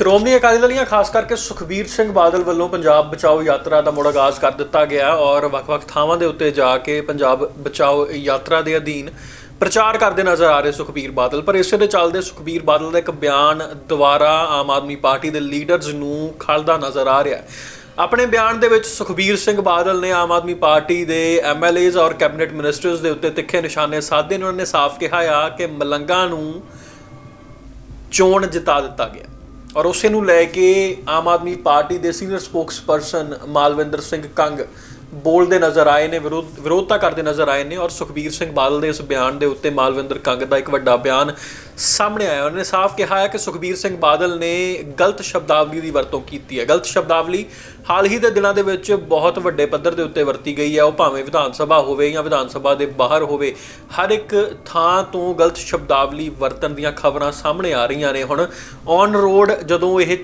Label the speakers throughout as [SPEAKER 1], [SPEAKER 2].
[SPEAKER 1] ਸ਼੍ਰੋਮਣੀ ਅਕਾਲੀ ਦਲ ਦੀਆਂ ਖਾਸ ਕਰਕੇ ਸੁਖਬੀਰ ਸਿੰਘ ਬਾਦਲ ਵੱਲੋਂ ਪੰਜਾਬ ਬਚਾਓ ਯਾਤਰਾ ਦਾ ਮੁੜ ਆਗਾਜ਼ ਕਰ ਦਿੱਤਾ ਗਿਆ ਔਰ ਵੱਖ-ਵੱਖ ਥਾਵਾਂ ਦੇ ਉੱਤੇ ਜਾ ਕੇ ਪੰਜਾਬ ਬਚਾਓ ਯਾਤਰਾ ਦੇ ਅਧੀਨ ਪ੍ਰਚਾਰ ਕਰਦੇ ਨਜ਼ਰ ਆ ਰਹੇ ਸੁਖਬੀਰ ਬਾਦਲ। ਪਰ ਇਸੇ ਦੇ ਚੱਲਦੇ ਸੁਖਬੀਰ ਬਾਦਲ ਦਾ ਇੱਕ ਬਿਆਨ ਦੁਆਰਾ ਆਮ ਆਦਮੀ ਪਾਰਟੀ ਦੇ ਲੀਡਰਸ ਨੂੰ ਖਲਦਾ ਨਜ਼ਰ ਆ ਰਿਹਾ ਹੈ। ਆਪਣੇ ਬਿਆਨ ਦੇ ਵਿੱਚ ਸੁਖਬੀਰ ਸਿੰਘ ਬਾਦਲ ਨੇ ਆਮ ਆਦਮੀ ਪਾਰਟੀ ਦੇ ਐਮਐਲਏਜ਼ ਔਰ ਕੈਬਨਿਟ ਮਿਨਿਸਟਰਸ ਦੇ ਉੱਤੇ ਤਿੱਖੇ ਨਿਸ਼ਾਨੇ ਸਾਧੇ ਨੇ ਉਹਨਾਂ ਨੇ ਸਾਫ਼ ਕਿਹਾ ਆ ਕਿ ਮਲੰਗਾ ਨੂੰ ਚੋਣ ਜਿਤਾ ਦਿੱਤਾ ਗਿਆ। ਔਰ ਉਸੇ ਨੂੰ ਲੈ ਕੇ ਆਮ ਆਦਮੀ ਪਾਰਟੀ ਦੇ ਸੀਨੀਅਰ ਸਪੋਕਸਪਰਸਨ ਮਾਲਵਿੰਦਰ ਸਿੰਘ ਕੰਗ ਬੋਲਦੇ ਨਜ਼ਰ ਆਏ ਨੇ, ਵਿਰੋਧ, ਵਿਰੋਧਤਾ ਕਰਦੇ ਨਜ਼ਰ ਆਏ ਨੇ ਔਰ ਸੁਖਬੀਰ ਸਿੰਘ ਬਾਦਲ ਦੇ ਇਸ ਬਿਆਨ ਦੇ ਉੱਤੇ ਮਾਲਵਿੰਦਰ ਕੰਗ ਦਾ ਇੱਕ ਵੱਡਾ ਬਿਆਨ ਸਾਹਮਣੇ ਆਇਆ। ਉਹਨੇ ਸਾਫ਼ ਕਿਹਾ ਹੈ ਕਿ ਸੁਖਬੀਰ ਸਿੰਘ ਬਾਦਲ ਨੇ ਗਲਤ ਸ਼ਬਦਾਵਲੀ ਦੀ ਵਰਤੋਂ ਕੀਤੀ ਹੈ। ਗਲਤ ਸ਼ਬਦਾਵਲੀ ਹਾਲ ਹੀ ਦੇ ਦਿਨਾਂ ਦੇ ਵਿੱਚ ਬਹੁਤ ਵੱਡੇ ਪੱਧਰ ਦੇ ਉੱਤੇ ਵਰਤੀ ਗਈ ਹੈ। ਉਹ ਭਾਵੇਂ ਵਿਧਾਨ ਸਭਾ ਹੋਵੇ ਜਾਂ ਵਿਧਾਨ ਸਭਾ ਦੇ ਬਾਹਰ ਹੋਵੇ, ਹਰ ਇੱਕ ਥਾਂ ਤੋਂ ਗਲਤ ਸ਼ਬਦਾਵਲੀ ਵਰਤਣ ਦੀਆਂ ਖਬਰਾਂ ਸਾਹਮਣੇ ਆ ਰਹੀਆਂ ਨੇ। ਹੁਣ ਔਨ ਰੋਡ ਜਦੋਂ ਇਹ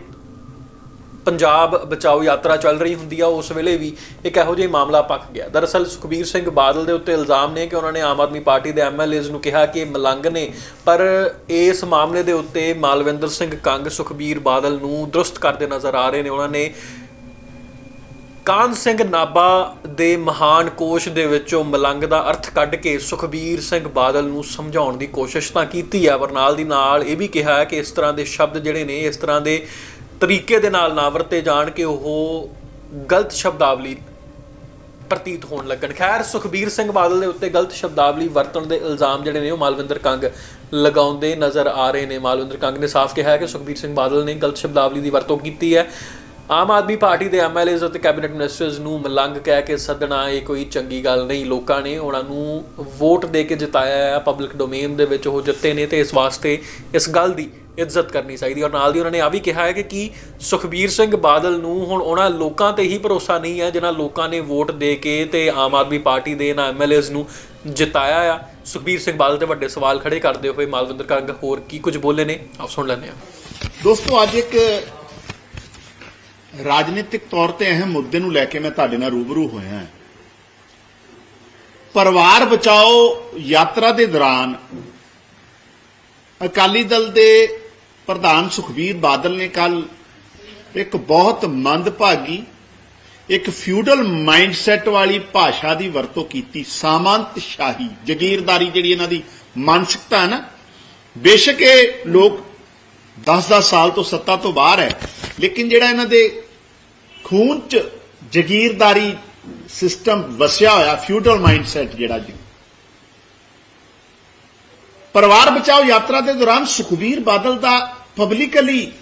[SPEAKER 1] ਪੰਜਾਬ ਬਚਾਓ ਯਾਤਰਾ ਚੱਲ ਰਹੀ ਹੁੰਦੀ ਆ, ਉਸ ਵੇਲੇ ਵੀ ਇੱਕ ਇਹੋ ਜਿਹਾ ਮਾਮਲਾ ਪੱਕ ਗਿਆ। ਦਰਅਸਲ ਸੁਖਬੀਰ ਸਿੰਘ ਬਾਦਲ ਦੇ ਉੱਤੇ ਇਲਜ਼ਾਮ ਨੇ ਕਿ ਉਹਨਾਂ ਨੇ ਆਮ ਆਦਮੀ ਪਾਰਟੀ ਦੇ ਐਮਐਲਏਜ਼ ਨੂੰ ਕਿਹਾ ਕਿ ਮਲੰਗ ਨੇ, ਪਰ ਇਸ ਮਾਮਲੇ ਦੇ ਉੱਤੇ ਮਾਲਵਿੰਦਰ ਸਿੰਘ ਕੰਗ, ਸੁਖਬੀਰ ਬਾਦਲ ਨੂੰ ਦਰੁਸਤ ਕਰਦੇ ਨਜ਼ਰ ਆ ਰਹੇ ਨੇ। ਉਹਨਾਂ ਨੇ ਕਾਨ ਸਿੰਘ ਨਾਬਾ ਦੇ ਮਹਾਨ ਕੋਸ਼ ਦੇ ਵਿੱਚੋਂ ਮਲੰਗ ਦਾ ਅਰਥ ਕੱਢ ਕੇ ਸੁਖਬੀਰ ਸਿੰਘ ਬਾਦਲ ਨੂੰ ਸਮਝਾਉਣ ਦੀ ਕੋਸ਼ਿਸ਼ ਤਾਂ ਕੀਤੀ ਹੈ ਪਰ ਨਾਲ ਦੀ ਨਾਲ ਇਹ ਵੀ ਕਿਹਾ ਕਿ ਇਸ ਤਰ੍ਹਾਂ ਦੇ ਸ਼ਬਦ ਜਿਹੜੇ ਨੇ, ਇਸ ਤਰ੍ਹਾਂ ਦੇ ਤਰੀਕੇ ਦੇ ਨਾਲ ਨਾ ਵਰਤੇ ਜਾਣ ਕਿ ਉਹ ਗਲਤ ਸ਼ਬਦਾਵਲੀ ਪ੍ਰਤੀਤ ਹੋਣ ਲੱਗਣ। ਖੈਰ, ਸੁਖਬੀਰ ਸਿੰਘ ਬਾਦਲ ਦੇ ਉੱਤੇ ਗਲਤ ਸ਼ਬਦਾਵਲੀ ਵਰਤਣ ਦੇ ਇਲਜ਼ਾਮ ਜਿਹੜੇ ਨੇ ਉਹ ਮਾਲਵਿੰਦਰ ਕੰਗ ਲਗਾਉਂਦੇ ਨਜ਼ਰ ਆ ਰਹੇ ਨੇ। ਮਾਲਵਿੰਦਰ ਕੰਗ ਨੇ ਸਾਫ਼ ਕਿਹਾ ਹੈ ਕਿ ਸੁਖਬੀਰ ਸਿੰਘ ਬਾਦਲ ਨੇ ਗਲਤ ਸ਼ਬਦਾਵਲੀ ਦੀ ਵਰਤੋਂ ਕੀਤੀ ਹੈ। ਆਮ ਆਦਮੀ ਪਾਰਟੀ ਦੇ ਐਮਐਲਏਜ਼ ਅਤੇ ਕੈਬਨਿਟ ਮਿਨਿਸਟਰਸ ਨੂੰ ਮਲੰਗ ਕਹਿ ਕੇ ਸੱਦਣਾ ਇਹ ਕੋਈ ਚੰਗੀ ਗੱਲ ਨਹੀਂ। ਲੋਕਾਂ ਨੇ ਉਹਨਾਂ ਨੂੰ ਵੋਟ ਦੇ ਕੇ ਜਿਤਾਇਆ ਹੈ। ਪਬਲਿਕ ਡੋਮੇਨ ਦੇ ਵਿੱਚ ਉਹ ਜਿੱਤੇ ਨੇ ਤੇ ਇਸ ਵਾਸਤੇ ਇਸ ਗੱਲ ਦੀ ਇੱਜ਼ਤ ਕਰਨੀ ਚਾਹੀਦੀ ਔਰ ਨਾਲ ਦੀ ਉਹਨਾਂ ਨੇ ਆ ਵੀ ਕਿਹਾ ਹੈ ਕਿ ਕੀ ਸੁਖਬੀਰ ਸਿੰਘ ਬਾਦਲ ਨੂੰ ਹੁਣ ਉਹਨਾਂ ਲੋਕਾਂ ਤੇ ਹੀ ਭਰੋਸਾ ਨਹੀਂ ਹੈ, ਜਿਨ੍ਹਾਂ ਲੋਕਾਂ ਨੇ ਵੋਟ ਦੇ ਕੇ ਤੇ ਆਮ ਆਦਮੀ ਪਾਰਟੀ ਦੇ ਇਹਨਾਂ ਐਮਐਲਏਜ਼ ਨੂੰ ਜਿਤਾਇਆ ਆ। ਸੁਖਬੀਰ ਸਿੰਘ ਬਾਦਲ ਤੇ ਵੱਡੇ ਸਵਾਲ ਖੜੇ ਕਰਦੇ ਹੋਏ ਮਾਲਵਿੰਦਰ ਕੰਗ ਹੋਰ ਕੀ ਕੁਝ ਬੋਲੇ ਨੇ? ਆਪ ਸੁਣ ਲੈਂਦੇ ਹਾਂ।
[SPEAKER 2] ਦੋਸਤੋ, ਅੱਜ ਇੱਕ ਰਾਜਨੀਤਿਕ ਤੌਰ ਤੇ ਅਹਿਮ ਮੁੱਦੇ ਨੂੰ ਲੈ ਕੇ ਮੈਂ ਤੁਹਾਡੇ ਨਾਲ ਰੂਬਰੂ ਹੋਇਆ ਹਾਂ। ਪਰਿਵਾਰ ਬਚਾਓ ਯਾਤਰਾ ਦੇ ਦੌਰਾਨ ਅਕਾਲੀ ਦਲ ਦੇ ਪ੍ਰਧਾਨ ਸੁਖਬੀਰ ਬਾਦਲ ਨੇ ਕੱਲ ਇੱਕ ਬਹੁਤ ਮੰਦਭਾਗੀ, ਇੱਕ ਫਿਊਡਲ ਮਾਈਂਡਸੈਟ ਵਾਲੀ ਭਾਸ਼ਾ ਦੀ ਵਰਤੋਂ ਕੀਤੀ ਸਾਮੰਤ ਸ਼ਾਹੀ ਜ਼ਗੀਰਦਾਰੀ ਜਿਹੜੀ ਇਹਨਾਂ ਦੀ ਮਾਨਸਿਕਤਾ ਹੈ ਨਾ, ਬੇਸ਼ੱਕ ਇਹ ਲੋਕ 10-10 ਸਾਲ ਤੋਂ ਸੱਤਾ ਤੋਂ ਬਾਹਰ ਹੈ, ਲੇਕਿਨ ਜਿਹੜਾ ਇਹਨਾਂ ਦੇ ਖੂਨ ਚ ਜ਼ਗੀਰਦਾਰੀ ਸਿਸਟਮ ਵਸਿਆ ਹੋਇਆ, ਫਿਊਡਲ ਮਾਈਂਡਸੈਟ ਜਿਹੜਾ ਜੀ। ਪਰਿਵਾਰ ਬਚਾਓ ਯਾਤਰਾ ਦੇ ਦੌਰਾਨ ਸੁਖਬੀਰ ਬਾਦਲ ਦਾ ਪਬਲਿਕਲੀ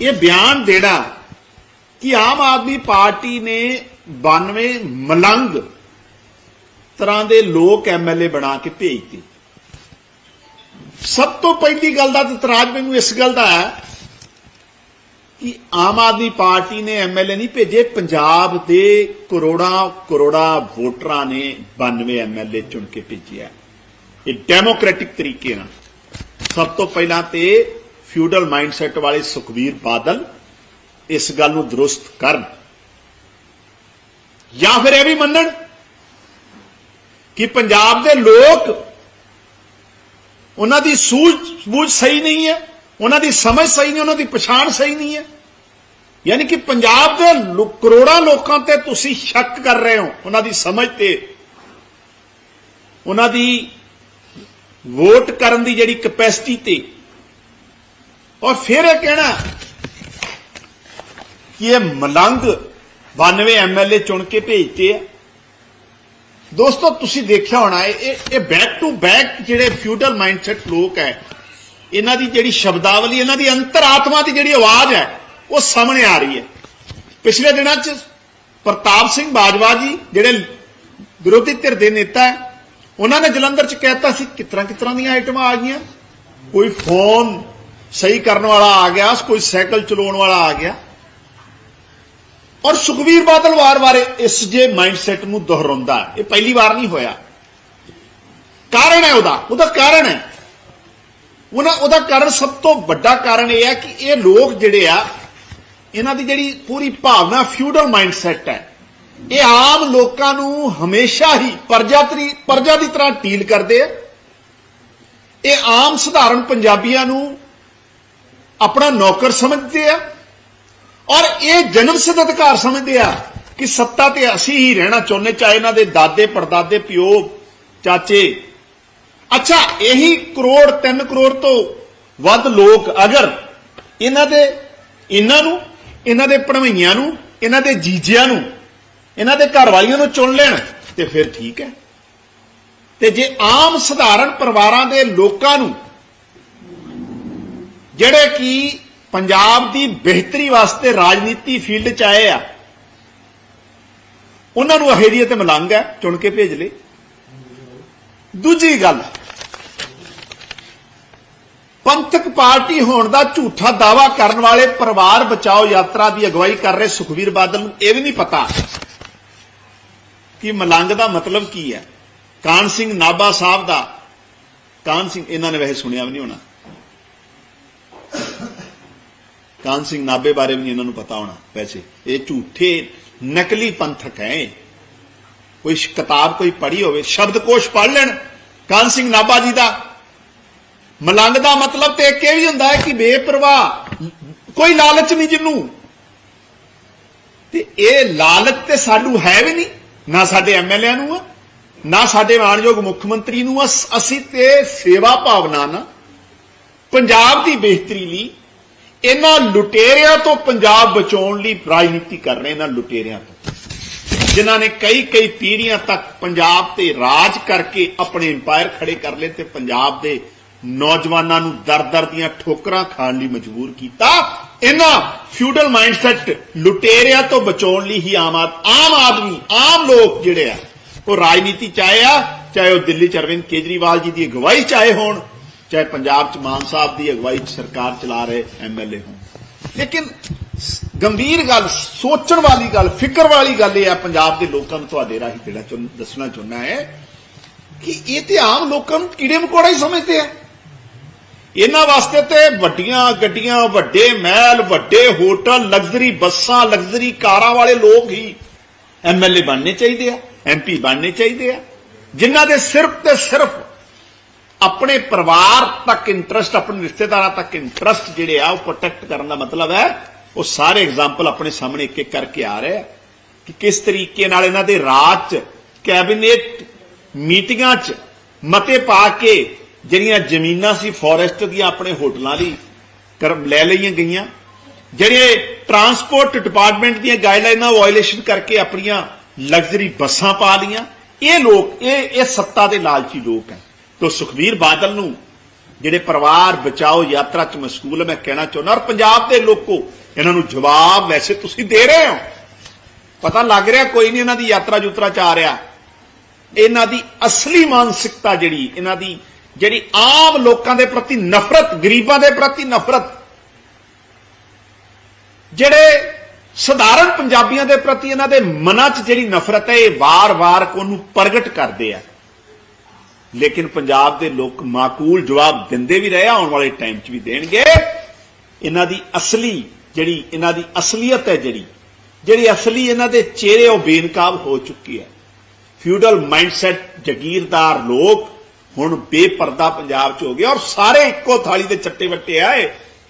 [SPEAKER 2] ਇਹ ਬਿਆਨ ਦੇਣਾ ਕਿ ਆਮ ਆਦਮੀ ਪਾਰਟੀ ਨੇ 92 ਮਲੰਗ ਤਰ੍ਹਾਂ ਦੇ ਲੋਕ ਐਮਐਲਏ ਬਣਾ ਕੇ ਭੇਜਤੇ। ਸਭ ਤੋਂ ਪਹਿਲੀ ਗੱਲ ਦਾ ਇਤਰਾਜ਼ ਮੈਨੂੰ ਇਸ ਗੱਲ ਦਾ ਹੈ ਕਿ ਆਮ ਆਦਮੀ ਪਾਰਟੀ ਨੇ ਐਮਐਲਏ ਨਹੀਂ ਭੇਜੇ, ਪੰਜਾਬ ਦੇ ਕਰੋੜਾਂ ਕਰੋੜਾਂ ਵੋਟਰਾਂ ਨੇ 92 ਐਮਐਲਏ ਚੁਣ ਕੇ ਭੇਜਿਆ। ਇਹ ਡੈਮੋਕ੍ਰੈਟਿਕ ਤਰੀਕੇ ਨਾਲ। ਸਭ ਤੋਂ ਪਹਿਲਾਂ ਤੇ ਫਿਊਡਲ ਮਾਈਂਡਸੈਟ ਵਾਲੇ ਸੁਖਬੀਰ ਬਾਦਲ ਇਸ ਗੱਲ ਨੂੰ ਦਰੁਸਤ ਕਰਨ। ਜਾਂ ਫਿਰ ਇਹ ਵੀ ਮੰਨਣ ਕਿ ਪੰਜਾਬ ਦੇ ਲੋਕ ਉਹਨਾਂ ਦੀ ਸੂਝ ਬੂਝ ਸਹੀ ਨਹੀਂ ਹੈ, ਉਹਨਾਂ ਦੀ ਸਮਝ ਸਹੀ ਨਹੀਂ, ਉਹਨਾਂ ਦੀ ਪਛਾਣ ਸਹੀ ਨਹੀਂ ਹੈ। ਯਾਨੀ ਕਿ ਪੰਜਾਬ ਦੇ ਕਰੋੜਾਂ ਲੋਕਾਂ ਤੇ ਤੁਸੀਂ ਸ਼ੱਕ ਕਰ ਰਹੇ ਹੋ, ਉਹਨਾਂ ਦੀ ਸਮਝ ਤੇ। ਉਹਨਾਂ ਦੀ ਵੋਟ ਕਰਨ ਦੀ ਜਿਹੜੀ ਕਪੈਸਿਟੀ ਤੇ ਔਰ ਫਿਰ ਇਹ ਕਹਿਣਾ ਕਿ ਇਹ ਮਲੰਗ 92 ਐਮਐਲਏ ਚੁਣ ਕੇ ਭੇਜਤੇ ਆ। ਦੋਸਤੋ, ਤੁਸੀਂ ਦੇਖਿਆ ਹੋਣਾ, ਇਹ ਇਹ- ਬੈਕ ਟੂ ਬੈਕ ਜਿਹੜੇ ਫਿਊਡਲ ਮਾਈਂਡਸੈਟ ਲੋਕ ਹੈ ਇਹਨਾਂ ਦੀ ਜਿਹੜੀ ਸ਼ਬਦਾਵਲੀ, ਇਹਨਾਂ ਦੀ ਅੰਤਰਾਤਮਾ ਦੀ ਜਿਹੜੀ ਆਵਾਜ਼ ਹੈ ਉਹ ਸਾਹਮਣੇ ਆ ਰਹੀ ਹੈ ਪਿਛਲੇ ਦਿਨਾਂ 'ਚ ਪ੍ਰਤਾਪ ਸਿੰਘ ਬਾਜਵਾ ਜੀ, ਜਿਹੜੇ ਵਿਰੋਧੀ ਧਿਰ ਦੇ ਨੇਤਾ ਹੈ ਉਹਨਾਂ ਨੇ ਜਲੰਧਰ 'ਚ ਕਹਿਤਾ ਸੀ ਕਿਤਰਾ ਕਿਤਰਾ ਦੀਆਂ ਆਈਟਮਾਂ ਆ ਗਈਆਂ। ਕੋਈ ਫੋਨ ਸਹੀ ਕਰਨ ਵਾਲਾ ਆ ਗਿਆ, ਕੋਈ ਸਾਈਕਲ ਚਲਾਉਣ ਵਾਲਾ ਆ ਗਿਆ। ਔਰ ਸੁਖਵੀਰ ਬਾਦਲ ਵਾਰ-ਵਾਰ ਇਸ ਜੇ ਮਾਈਂਡਸੈਟ ਨੂੰ ਦੁਹਰਾਉਂਦਾ ਇਹ ਪਹਿਲੀ ਵਾਰ ਨਹੀਂ ਹੋਇਆ। ਕਾਰਨ ਹੈ ਉਹਦਾ ਉਹਦਾ ਕਾਰਨ ਹੈ। ਉਹਨਾਂ ਉਹਦਾ ਕਾਰਨ ਸਭ ਤੋਂ ਵੱਡਾ ਕਾਰਨ ਇਹ ਹੈ ਕਿ ਇਹ ਲੋਕ ਜਿਹੜੇ ਆ, ਇਹਨਾਂ ਦੀ ਜਿਹੜੀ ਪੂਰੀ ਭਾਵਨਾ ਫਿਊਡਲ ਮਾਈਂਡਸੈਟ ਹੈ। ਇਹ ਆਮ ਲੋਕਾਂ ਨੂੰ ਹਮੇਸ਼ਾ ਹੀ ਪਰਜਾ ਤਰੀ ਪਰਜਾ ਦੀ ਤਰ੍ਹਾਂ ਡੀਲ ਕਰਦੇ ਆ। ਇਹ ਆਮ ਸਧਾਰਨ ਪੰਜਾਬੀਆਂ ਨੂੰ ਆਪਣਾ ਨੌਕਰ ਸਮਝਦੇ ਆ। ਔਰ ਇਹ ਜਨਮ ਸਿੱਧ ਅਧਿਕਾਰ ਸਮਝਦੇ ਆ ਕਿ ਸੱਤਾ ਤੇ ਅਸੀਂ ਹੀ ਰਹਿਣਾ ਚਾਹੁੰਦੇ, ਚਾਹੇ ਇਹਨਾਂ ਦੇ ਦਾਦੇ, ਪੜਦਾਦੇ, ਪਿਓ, ਚਾਚੇ। ਅੱਛਾ, ਇਹੀ ਕਰੋੜ 3 ਕਰੋੜ ਤੋਂ ਵੱਧ ਲੋਕ ਅਗਰ ਇਹਨਾਂ ਦੇ, ਇਹਨਾਂ ਨੂੰ, ਇਹਨਾਂ ਦੇ ਭਣਵਈਆਂ ਨੂੰ, ਇਹਨਾਂ ਦੇ ਜੀਜਿਆਂ ਨੂੰ, ਇਹਨਾਂ ਦੇ ਘਰ ਵਾਲੀਆਂ ਨੂੰ ਚੁਣ ਲੈਣ, ਤੇ ਫਿਰ ਠੀਕ ਹੈ। ਤੇ ਜੇ ਆਮ ਸਧਾਰਨ ਪਰਿਵਾਰਾਂ ਦੇ ਲੋਕਾਂ ਨੂੰ ਜਿਹੜੇ ਕਿ ਪੰਜਾਬ ਦੀ ਬਿਹਤਰੀ ਵਾਸਤੇ ਰਾਜਨੀਤੀ ਫੀਲਡ ਚ ਆਏ ਆ, ਉਹਨਾਂ ਨੂੰ ਅਹੇਰੀਏ ਤੇ ਮਲੰਗ ਹੈ, ਚੁਣ ਕੇ ਭੇਜ ਲੇ ਦੂਜੀ ਗੱਲ, ਪੰਥਕ ਪਾਰਟੀ ਹੋਣ ਦਾ ਝੂਠਾ ਦਾਵਾ ਕਰਨ ਵਾਲੇ ਪਰਿਵਾਰ ਬਚਾਓ ਯਾਤਰਾ ਦੀ ਅਗਵਾਈ ਕਰ ਰਹੇ ਸੁਖਵੀਰ ਬਾਦਲ ਨੂੰ ਇਹ ਵੀ ਨਹੀਂ ਪਤਾ ਕਿ ਮਲੰਗ ਦਾ ਮਤਲਬ ਕੀ ਹੈ। ਕਾਨ ਸਿੰਘ ਨਾਭਾ ਸਾਹਿਬ ਦਾ, ਕਾਨ ਸਿੰਘ, ਇਹਨਾਂ ਨੇ ਵੈਸੇ ਸੁਣਿਆ ਵੀ ਨਹੀਂ ਹੋਣਾ। ਕਾਨ ਸਿੰਘ ਨਾਭੇ ਬਾਰੇ ਵੀ ਨਹੀਂ ਇਹਨਾਂ ਨੂੰ ਪਤਾ ਹੋਣਾ, ਵੈਸੇ। ਇਹ ਝੂਠੇ, ਨਕਲੀ ਪੰਥਕ ਹੈ ਕੋਈ ਕਿਤਾਬ ਕੋਈ ਪੜ੍ਹੀ ਹੋਵੇ ਸ਼ਬਦਕੋਸ਼ ਪੜ੍ਹ ਲੈਣ। ਕਾਨ ਸਿੰਘ ਨਾਭਾ ਜੀ ਦਾ ਮਲੰਗ ਦਾ ਮਤਲਬ ਤੇ ਇੱਕ ਇਹ ਵੀ ਹੁੰਦਾ ਹੈ ਕਿ ਬੇਪਰਵਾਹ, ਕੋਈ ਲਾਲਚ ਨਹੀਂ ਜਿੰਨੂੰ ਤੇ ਇਹ ਲਾਲਚ ਤੇ ਸਾਨੂੰ ਹੈ ਵੀ ਨਹੀਂ, ਨਾ ਸਾਡੇ ਐਮਐਲਏ ਨੂੰ ਆ, ਨਾ ਸਾਡੇ ਮਾਨਯੋਗ ਮੁੱਖ ਮੰਤਰੀ ਨੂੰ ਆ। ਅਸੀਂ ਤੇ ਸੇਵਾ ਭਾਵਨਾ ਨਾਲ ਪੰਜਾਬ ਦੀ ਬਿਹਤਰੀ ਲਈ ਇਹਨਾਂ ਲੁਟੇਰਿਆਂ ਤੋਂ ਪੰਜਾਬ ਬਚਾਉਣ ਲਈ ਰਾਜਨੀਤੀ ਕਰ ਰਹੇ ਇਹਨਾਂ ਲੁਟੇਰਿਆਂ ਤੋਂ। ਜਿਨ੍ਹਾਂ ਨੇ ਕਈ ਕਈ ਪੀੜ੍ਹੀਆਂ ਤੱਕ ਪੰਜਾਬ ਤੇ ਰਾਜ ਕਰਕੇ ਆਪਣੇ ਇੰਪਾਇਰ ਖੜੇ ਕਰ ਲਏ ਤੇ ਪੰਜਾਬ ਦੇ ਨੌਜਵਾਨਾਂ ਨੂੰ ਦਰ-ਦਰ ਦੀਆਂ ਠੋਕਰਾਂ ਖਾਣ ਲਈ ਮਜਬੂਰ ਕੀਤਾ। ਇਹਨਾਂ ਫਿਊਡਲ ਮਾਈਂਡਸੈਟ ਲੁਟੇਰਿਆਂ ਤੋਂ ਬਚਾਉਣ ਲਈ ਹੀ ਆਮ ਆਮ ਆਦਮੀ, ਆਮ ਲੋਕ ਜਿਹੜੇ ਆ, ਉਹ ਰਾਜਨੀਤੀ ਚ ਆਏ ਆ, ਚਾਹੇ ਉਹ ਦਿੱਲੀ ਚ ਅਰਵਿੰਦ ਕੇਜਰੀਵਾਲ ਜੀ ਦੀ ਅਗਵਾਈ ਚਾਹੇ ਹੋਣ ਚਾਹੇ ਪੰਜਾਬ ਚ ਮਾਨ ਸਾਹਿਬ ਦੀ ਅਗਵਾਈ ਚ ਸਰਕਾਰ ਚਲਾ ਰਹੇ ਐਮਐਲਏ ਹੋਣ। ਲੇਕਿਨ ਗੰਭੀਰ ਗੱਲ, ਸੋਚਣ ਵਾਲੀ ਗੱਲ, ਫਿਕਰ ਵਾਲੀ ਗੱਲ ਇਹ ਹੈ, ਪੰਜਾਬ ਦੇ ਲੋਕਾਂ ਨੂੰ ਤੁਹਾਡੇ ਰਾਹੀਂ ਜਿਹੜਾ ਦੱਸਣਾ ਚਾਹੁੰਦਾ ਹੈ ਕਿ ਇਹ ਤੇ ਆਮ ਲੋਕਾਂ ਨੂੰ ਕੀੜੇ ਮਕੌੜਾ ਹੀ ਸਮਝਦੇ ਆ। ਇਹਨਾਂ ਵਾਸਤੇ ਤੇ ਵੱਡੀਆਂ ਗੱਡੀਆਂ, ਵੱਡੇ ਮਹਿਲ, ਵੱਡੇ ਹੋਟਲ, ਲਗਜ਼ਰੀ ਬੱਸਾਂ, ਲਗਜ਼ਰੀ ਕਾਰਾਂ ਵਾਲੇ ਲੋਕ ਹੀ ਐਮਐਲਏ ਬਣਨੇ ਚਾਹੀਦੇ ਆ ਐਮਪੀ ਬਣਨੇ ਚਾਹੀਦੇ ਆ। ਜਿਨ੍ਹਾਂ ਦੇ ਸਿਰਫ ਤੇ ਸਿਰਫ ਆਪਣੇ ਪਰਿਵਾਰ ਤੱਕ ਇੰਟਰਸਟ ਆਪਣੇ ਰਿਸ਼ਤੇਦਾਰਾਂ ਤੱਕ ਇੰਟਰਸਟ ਜਿਹੜੇ ਆ, ਉਹ ਪ੍ਰੋਟੈਕਟ ਕਰਨ ਦਾ ਮਤਲਬ ਹੈ, ਉਹ ਸਾਰੇ ਐਗਜ਼ਾਮਪਲ ਆਪਣੇ ਸਾਹਮਣੇ ਇੱਕ ਇੱਕ ਕਰਕੇ ਆ ਰਹੇ ਆ ਕਿ ਕਿਸ ਤਰੀਕੇ ਨਾਲ ਇਹਨਾਂ ਦੇ ਰਾਜ ਚ ਕੈਬਨਿਟ ਮੀਟਿੰਗਾਂ ਚ ਮਤੇ ਪਾ ਕੇ ਜਿਹੜੀਆਂ ਜ਼ਮੀਨਾਂ ਸੀ ਫੋਰੈਸਟ ਦੀਆਂ ਆਪਣੇ ਹੋਟਲਾਂ ਦੀ ਲੈ ਲਈਆਂ ਗਈਆਂ। ਜਿਹੜੇ ਟਰਾਂਸਪੋਰਟ ਡਿਪਾਰਟਮੈਂਟ ਦੀਆਂ ਗਾਈਡਲਾਈਨਾਂ ਵਾਇਲੇਸ਼ਨ ਕਰਕੇ ਆਪਣੀਆਂ ਲਗਜ਼ਰੀ ਬੱਸਾਂ ਪਾ ਲੀਆਂ ਇਹ ਲੋਕ, ਇਹ ਇਹ ਸੱਤਾ ਦੇ ਲਾਲਚੀ ਲੋਕ ਹੈ। ਤੋ ਸੁਖਵੀਰ ਬਾਦਲ ਨੂੰ ਜਿਹੜੇ ਪਰਿਵਾਰ ਬਚਾਓ ਯਾਤਰਾ ਚ ਮਸ਼ਗੂਲ ਹੈ ਮੈਂ ਕਹਿਣਾ ਚਾਹੁੰਦਾ, ਔਰ ਪੰਜਾਬ ਦੇ ਲੋਕੋ ਇਹਨਾਂ ਨੂੰ ਜਵਾਬ ਵੈਸੇ ਤੁਸੀਂ ਦੇ ਰਹੇ ਹੋ। ਪਤਾ ਲੱਗ ਰਿਹਾ ਕੋਈ ਨਹੀਂ ਇਹਨਾਂ ਦੀ ਯਾਤਰਾ ਯੂਤਰਾ ਚ ਆ ਰਿਹਾ। ਇਹਨਾਂ ਦੀ ਅਸਲੀ ਮਾਨਸਿਕਤਾ ਜਿਹੜੀ, ਇਹਨਾਂ ਦੀ ਜਿਹੜੀ ਆਮ ਲੋਕਾਂ ਦੇ ਪ੍ਰਤੀ ਨਫ਼ਰਤ, ਗਰੀਬਾਂ ਦੇ ਪ੍ਰਤੀ ਨਫ਼ਰਤ, ਜਿਹੜੇ ਸਧਾਰਨ ਪੰਜਾਬੀਆਂ ਦੇ ਪ੍ਰਤੀ ਇਹਨਾਂ ਦੇ ਮਨਾਂ 'ਚ ਜਿਹੜੀ ਨਫ਼ਰਤ ਹੈ, ਇਹ ਵਾਰ-ਵਾਰ ਉਹਨੂੰ ਪ੍ਰਗਟ ਕਰਦੇ ਆ। ਲੇਕਿਨ ਪੰਜਾਬ ਦੇ ਲੋਕ ਮਾਕੂਲ ਜਵਾਬ ਦਿੰਦੇ ਵੀ ਰਹੇ ਆਉਣ ਵਾਲੇ ਟਾਈਮ 'ਚ ਵੀ ਦੇਣਗੇ। ਇਹਨਾਂ ਦੀ ਅਸਲੀ ਜਿਹੜੀ, ਇਹਨਾਂ ਦੀ ਅਸਲੀਅਤ ਹੈ ਜਿਹੜੀ ਜਿਹੜੀ ਅਸਲੀ ਇਹਨਾਂ ਦੇ ਚਿਹਰੇ ਉਹ ਬੇਨਕਾਬ ਹੋ ਚੁੱਕੀ ਹੈ। ਫਿਊਡਲ ਮਾਈਂਡਸੈਟ ਜ਼ਗੀਰਦਾਰ ਲੋਕ ਹੁਣ ਬੇਪਰਦਾ ਪੰਜਾਬ 'ਚ ਹੋ ਗਏ ਔਰ ਸਾਰੇ ਇੱਕੋ ਥਾਲੀ ਦੇ ਚੱਟੇ ਵੱਟੇ ਆਏ,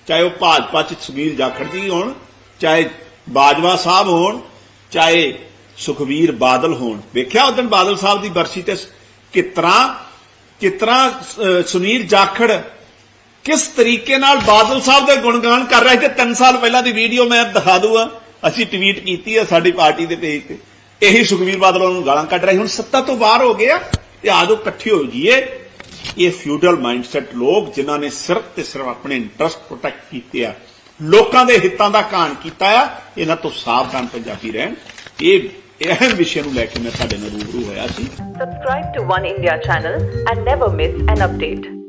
[SPEAKER 2] ਚਾਹੇ ਉਹ ਭਾਜਪਾ 'ਚ ਸੁਨੀਲ ਜਾਖੜ ਜੀ ਹੋਣ, ਚਾਹੇ ਬਾਜਵਾ ਸਾਹਿਬ ਹੋਣ, ਚਾਹੇ ਸੁਖਵੀਰ ਬਾਦਲ ਹੋਣ। ਵੇਖਿਆ ਉਦੋਂ ਬਾਦਲ ਸਾਹਿਬ ਦੀ ਬਰਸੀ ਤੇ ਕਿਤਰਾ ਕਿਤਰਾ ਸੁਨੀਲ ਜਾਖੜ ਕਿਸ ਤਰੀਕੇ ਨਾਲ ਬਾਦਲ ਸਾਹਿਬ ਦੇ ਗੁਣਗਾਨ ਕਰ ਰਿਹਾ ਸੀ ਤੇ 3 ਸਾਲ ਪਹਿਲਾਂ ਦੀ ਵੀਡੀਓ ਮੈਂ ਦਿਖਾ ਦੂੰਗਾ। ਅਸੀਂ ਟਵੀਟ ਕੀਤੀ ਹੈ ਸਾਡੀ ਪਾਰਟੀ ਦੇ ਪੇਜ ਤੇ। ਇਹੀ ਸੁਖਵੀਰ ਬਾਦਲ ਨੂੰ ਗਾਲਾਂ ਕੱਢ ਰਹੇ। ਹੁਣ ਸੱਤਾ ਤੋਂ ਬਾਹਰ ਹੋ ਗਿਆ ਤੇ ਆਜੋ ਇਕੱਠੇ ਹੋ ਜਾਈਏ। ਇਹ ਫਿਊਡਲ ਮਾਈਂਡਸੈਟ ਲੋਕ ਜਿਨ੍ਹਾਂ ਨੇ ਸਿਰਫ ਤੇ ਸਿਰਫ ਆਪਣੇ ਇੰਟਰਸਟ ਪ੍ਰੋਟੈਕਟ ਕੀਤੇ ਆ। ਲੋਕਾਂ ਦੇ ਹਿੱਤਾਂ ਦਾ ਕਾਣ ਕੀਤਾ ਆ। ਇਹਨਾਂ ਤੋਂ ਸਾਵਧਾਨ ਪੰਜਾਬੀ ਰਹਿਣ। ਇਹ ਅਹਿਮ ਵਿਸ਼ੇ ਨੂੰ ਲੈ ਕੇ ਮੈਂ ਤੁਹਾਡੇ ਨਾਲ ਰੂਬਰੂ ਹੋਇਆ ਸੀ
[SPEAKER 3] Subscribe to One India channel and never miss an update.